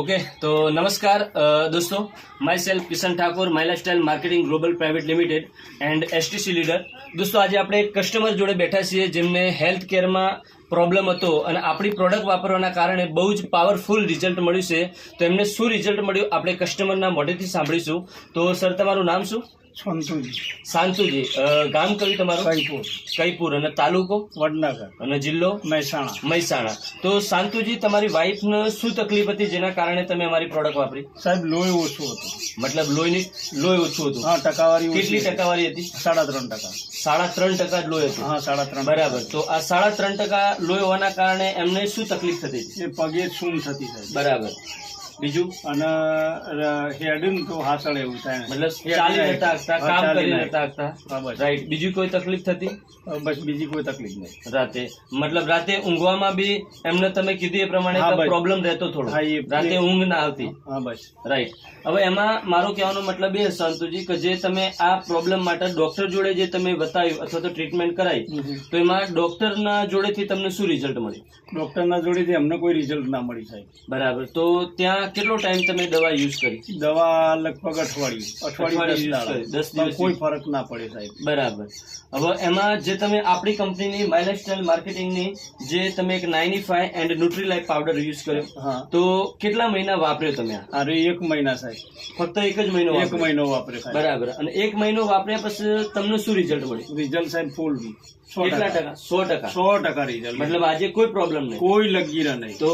Okay તો નમસ્કાર દોસ્તો. My self Kishan Thakor my lifestyle marketing global private limited and STC leader દોસ્તો, આજે આપણે એક કસ્ટમર જોડે બેઠા છીએ જેમને હેલ્થ કેરમાં પ્રોબ્લેમ હતો અને આપણી પ્રોડક્ટ વાપરવાના કારણે બહુ જ પાવરફુલ રિઝલ્ટ મળ્યું છે. તો એમને શું રિઝલ્ટ મળ્યું? આપણે કસ્ટમરના મોઢેથી સાંભળીશું. તો સર તમારું નામ શું? સંતુજી શાંતુજી ગામ કયું તમારું? કઈપુર. કઈપુર. અને તાલુકો? વડનગર. અને જિલ્લો? મહેસાણા. મહેસાણા. તો શાંતુજી તમારી વાઈફને શું તકલીફ હતી જેના કારણે તમે અમારી પ્રોડક્ટ વાપરી? સાહેબ લોહી ઓછું હતું. મતલબ લોહીની લોહી ઓછું હતું? હા ટકાવારી કેટલી ટકાવારી હતી? સાડા ત્રણ ટકા. સાડા ત્રણ ટકા જ લોહી હતું? હા સાડા ત્રણ બરાબર. તો આ સાડા ત્રણ ટકા લોહી હોવાના કારણે એમને શું તકલીફ થતી પગે શું થતી સાહેબ બરાબર. બીજું? અને હેડન તો હાસળ એવું થાય. મતલબ ચાલી નતા હતા કામ કરી નતા. નતા શકતા હા, બસ. રાઈટ બીજી કોઈ તકલીફ થતી? બસ બીજી કોઈ તકલીફ નહીં. રાતે. મતલબ રાતે ઊંઘવામાં બી એમને તમે કીધું એ પ્રમાણે પ્રોબ્લેમ રહેતો થોડો. રાતે ઊંઘ ના આવતી. હા બસ. રાઈટ હવે એમાં મારો કહેવાનો મતલબ એ સંતુજી કે જે તમે આ પ્રોબ્લેમ માટે ડોક્ટર જોડે જે તમે બતાવ્યું અથવા તો ટ્રીટમેન્ટ કરાવી તો એમાં ડોક્ટરના જોડેથી તમને શું રિઝલ્ટ મળ્યું? ડોક્ટરના જોડેથી અમને કોઈ રિઝલ્ટ ના મળી સાહેબ. બરાબર. તો ત્યાં કેટલો ટાઈમ તમે દવા યુઝ કરી? દવા લગભગ અઠવાડિયું. અઠવાડિયું દસ દિવસ કોઈ ફરક ના પડે સાહેબ. બરાબર. હવે એમાં જે તમે આપણી કંપનીની માય લાઇફસ્ટાઇલ માર્કેટિંગની જે તમે એક નાઇની five and Nutri Life powder use કર્યો તો કેટલા મહિના વાપર્યો તમે અરે એક મહિના સાહેબ. ફક્ત એક જ મહિનો એક મહિનો વાપરે બરાબર. અને એક મહિનો વાપર્યા પછી તમને શું રિઝલ્ટ મળ્યું? રિઝલ્ટ સાહેબ ફૂલ કેટલા ટકા. સો ટકા. સો ટકા રિઝલ્ટ મતલબ આજે કોઈ પ્રોબ્લેમ નહીં. કોઈ લગીરા નહીં. તો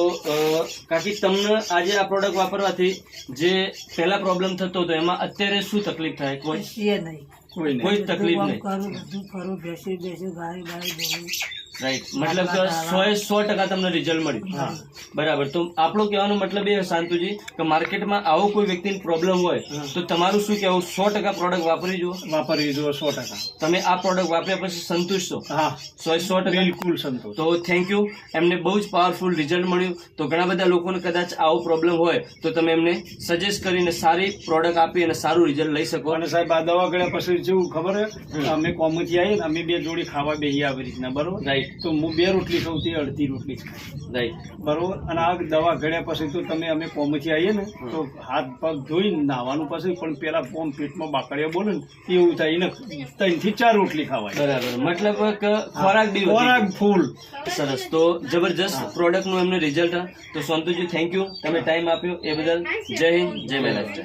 કાકી તમને આજે આ પ્રોડક્ટ વાપરવાથી જે પહેલા પ્રોબ્લેમ થતો હતો એમાં અત્યારે શું તકલીફ થાય? કોઈ? નહીં. કોઈ કોઈ તકલીફ નહીં. કરું બધું કરું બેસી બેસી ગાય ગાય રાઈટ મતલબ કે સો એ સો ટકા તમને રિઝલ્ટ મળ્યું. હા. બરાબર. તો આપણો કહેવાનો મતલબ એ શાંતુજી કે માર્કેટમાં આવો કોઈ વ્યક્તિને પ્રોબ્લેમ હોય તો તમારું શું કહેવું? સો ટકા પ્રોડક્ટ વાપરી જુઓ. વાપરી જુઓ સો ટકા. તમે આ પ્રોડક્ટ વાપર્યા પછી સંતુષ્ટ છો. હા. સો એ સો ટકા. બિલકુલ સંતોષ તો થેન્ક યુ એમને બહુ જ પાવરફુલ રિઝલ્ટ મળ્યું. તો ઘણા બધા લોકોને કદાચ આવો પ્રોબ્લેમ હોય તો તમે એમને સજેસ્ટ કરીને સારી પ્રોડક્ટ આપી અને સારું રિઝલ્ટ લઈ શકો. અને સાહેબ આ દવા ગયા પછી જેવું ખબર અમે કોમથી આવીને અમે બે જોડી ખાવા બેહીએ આવી રીતના બરોબર? રાઈટ તો હું બે રોટલી ખાઉં તે અડધી રોટલી રાઈટ બરોબર? અને આ દવા ગળ્યા પછી તો તમે અમે કોમથી આવીએ ને તો હાથ પગ ધોઈ નાવાનું પછી પણ પેલા પોમ પેટમાં બાકડિયા બોલે ને એવું થાય એને ત્રણથી ચાર રોટલી ખાવાય. બરાબર. મતલબ ખોરાક બી ખોરાક ફૂલ. સરસ. તો જબરજસ્ત પ્રોડક્ટનું એમને રિઝલ્ટ તો સંતુજી થેન્ક યુ તમે ટાઈમ આપ્યો એ બદલ. જય હિન્દ. જય મહારાષ્ટ્ર.